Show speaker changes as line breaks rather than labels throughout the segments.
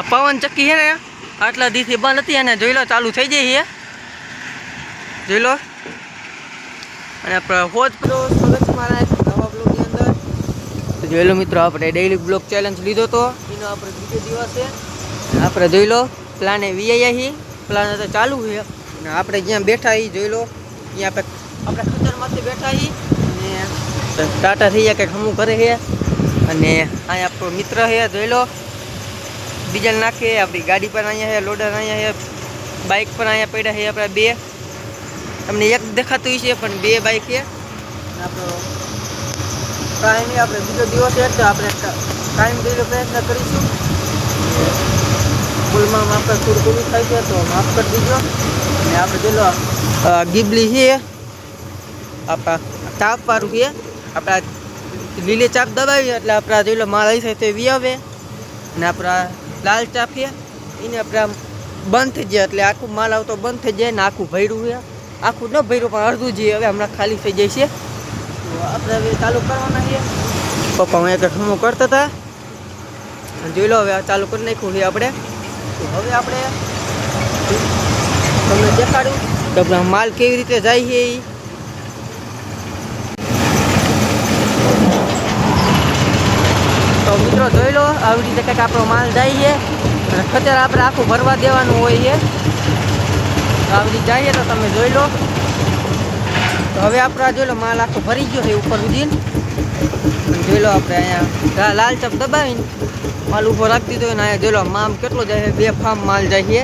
આ પવન ચક્કી છે ને, આટલા દીથી બંધ હતી અને જોઈ લો ચાલુ થઈ જાય છે. જોઈ લો. અને હોજ પેલો સ્વાગત મારા નવા બ્લોગની અંદર. તો જોઈ લો મિત્રો, આપણે ડેઈલી બ્લોગ ચેલેન્જ લીધો હતો એનો આપણે બીજો દિવસ છે. આપણે જોઈ લો પ્લાને વીઆઈ છીએ પ્લાન તો ચાલુ છે. અને આપણે જ્યાં બેઠા છીએ જોઈ લો, ત્યાં આપણે આપણે ખતરમાંથી બેઠા છીએ અને ટાટા થઈ ગયા કંઈક હમું કરે છે અને અહીંયા આપણો મિત્ર છે જોઈ લો. ડીઝલ નાખીએ, આપણી ગાડી પણ અહીંયા છે, લોડર અહીંયા છે, બાઇક પણ અહીંયા પડ્યા છે, આપણે બે. તમને એક દેખાતું છે પણ બે બાઇક છે. આપણો કાંઈ નહીં આપણે બીજો દિવસ છે, તો આપણે કાયમ જેટલો પ્રયત્ન કરીશું. ભૂલમાં માફ કર થોડું થોડું થાય છે, તો માફ કરી દીજો. અને આપણે જેલો ગીબલી છે. આપણા તાપ વાળું છે. આપણા લીલી ચાપ દબાવી એટલે આપણા જેલો માલ આવી છે તે વી આવે. અને આપણા લાલ ચાફિયા એને આપણે બંધ થઈ જાય એટલે આખું માલ આવતો બંધ થઈ જાય ને આખું ભર્યું છે. આખું ન ભર્યું, પણ અડધું જે હવે હમણાં ખાલી થઈ જાય છે. આપણે હવે ચાલુ કરવાના છે. પપ્પા હું એક હમું કરતા હતા. જોઈ લો હવે ચાલુ કરી નાખ્યું છે આપણે. હવે આપણે તમને દેખાડું કે આપણા માલ કેવી રીતે જાય છે એ તો મિત્રો જોઈ લો આવી રીતે કંઈક આપણો માલ જઈએ અને ખતર આપણે આખું ભરવા દેવાનું હોય તો આવી રીતે જઈએ તો તમે જોઈ લો. તો હવે આપણે જોઈ લો, માલ આખો ભરી ગયો છે ઉપર સુધીને જોઈ લો આપણે અહીંયા લાલ ચપ દબાવીને માલ ઊભો રાખી દીધો અને અહીંયા જોઈ લો મામ કેટલો જાય બે ફાર્મ માલ જઈએ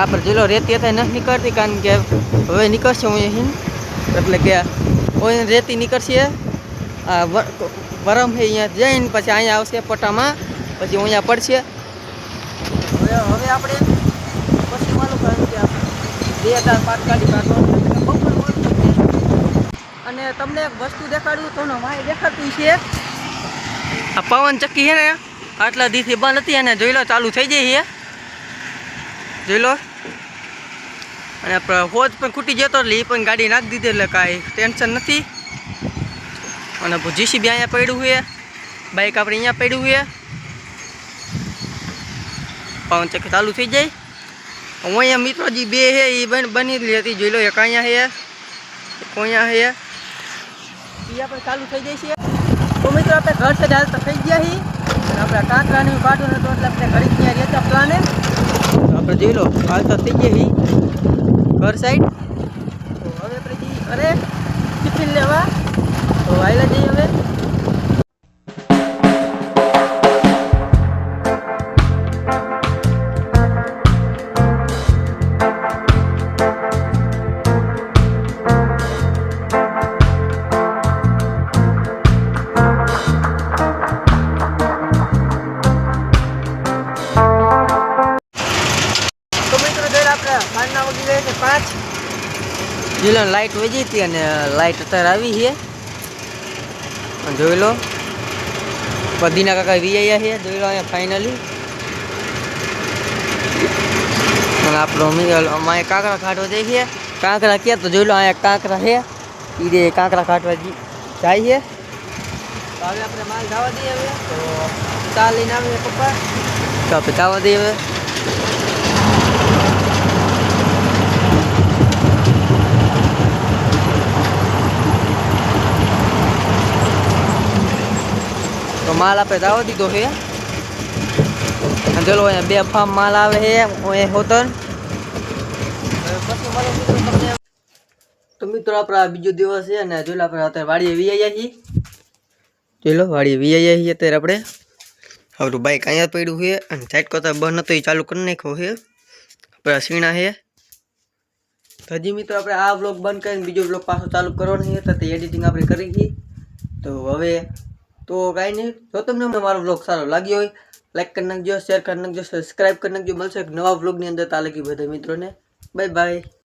આપણે જોઈ લો, રેતી અત્યારે નથી નીકળતી કારણ કે હવે નીકળશે હું અહીં એટલે કે કોઈ રેતી નીકળશે. આ વરમ છે અહીંયા જઈને પછી અહીંયા આવશે પટામાં, પછી અહીંયા પડશે. હવે હવે આપણે પછી માલું કારણ કે બે હજાર પાંચ ગાડી. અને તમને એક વસ્તુ દેખાડ્યું તો માય દેખાતું છે. આ પવન ચક્કી છે ને, આટલા દીથી બંધ હતી અને જોઈ લો, ચાલુ થઈ જાય છે જોઈ લો. અને હોજ પણ ખૂટી જતો એટલે એ પણ ગાડી નાખી દીધી એટલે કાંઈ ટેન્શન નથી. અને જીસીબી અહીંયા પડ્યું છે. બાઇક આપણે અહીંયા પડ્યું છે. પવન ચક ચાલુ થઈ જાય. હું અહીંયા મિત્રોજી બે છે એ બન બની હતી. જોઈ લો, એક અહીંયા છે, એક અહીંયા છે. એ આપણે ચાલુ થઈ જાય છે. તો મિત્રો, આપણે ઘર સાથે હાલતા થઈ ગયા છીએ આપણે કાંકરાને કાઢ્યું નતું એટલે આપણે ઘડી ત્યાં રહેતા પ્લાને. આપણે જોઈ લો હાલતા થઈ ગયા છીએ ઘર સાઈડ. તો હવે આપણે ઘરે ટિફિન લેવા તો આવેલા જઈએ હવે. પાંચ જોઈ લો લાઇટ વહી હતી અને લાઇટ અત્યારે આવી છે. જોઈ લો, બધીના કાકા વી આવ્યા છે, જોઈ લો અહીંયા ફાઇનલી અને આપણો મિલ અમારે કાંકરા કાઢવા જાય છે. કાંકરા કે તો જોઈ લો અહીંયા કાંકરા છે. એ રે કાંકરા કાઢવા જી- જાય છે. તો હવે આપણે માલ જવા દઈએ હવે. તો ચા લઈને આવીએ પપ્પા. તો આપણે જવા દઈએ હવે. માલ આપણે દાવા દીધો છે અને ચલો અહીંયા બે ફાર્મ માલ આવે છે અહીંયા હોતન તો મિત્રો આપણે આ બીજો દિવસ છે અને જોઈ લો આપણે અત્યારે વાડીએ વી આવ્યા છીએ જોઈ લો વાડીએ વી આવ્યા છીએ અત્યારે આપણે આપણું બાઈક અહીંયા જ પડ્યું છે અને સાઈડ કરતા બંધ હતો એ ચાલુ કરી નાખ્યો છે આપણા સીણા છે તો હજી મિત્રો આપણે આ બ્લોગ બંધ કરીને બીજો બ્લોગ પાછો ચાલુ કરવાનો છે તો તે એડિટિંગ આપણે કરી હતી તો હવે તો કાંઈ નહીં જો તમને મારો વ્લોગ સારો લાગ્યો હોય લાઈક કરી નાખજો શેર કરી નાખજો સબસ્ક્રાઈબ કરી નાખજો. મળશે એક નવા વ્લોગની અંદર. તાલકી બધા મિત્રોને. Bye bye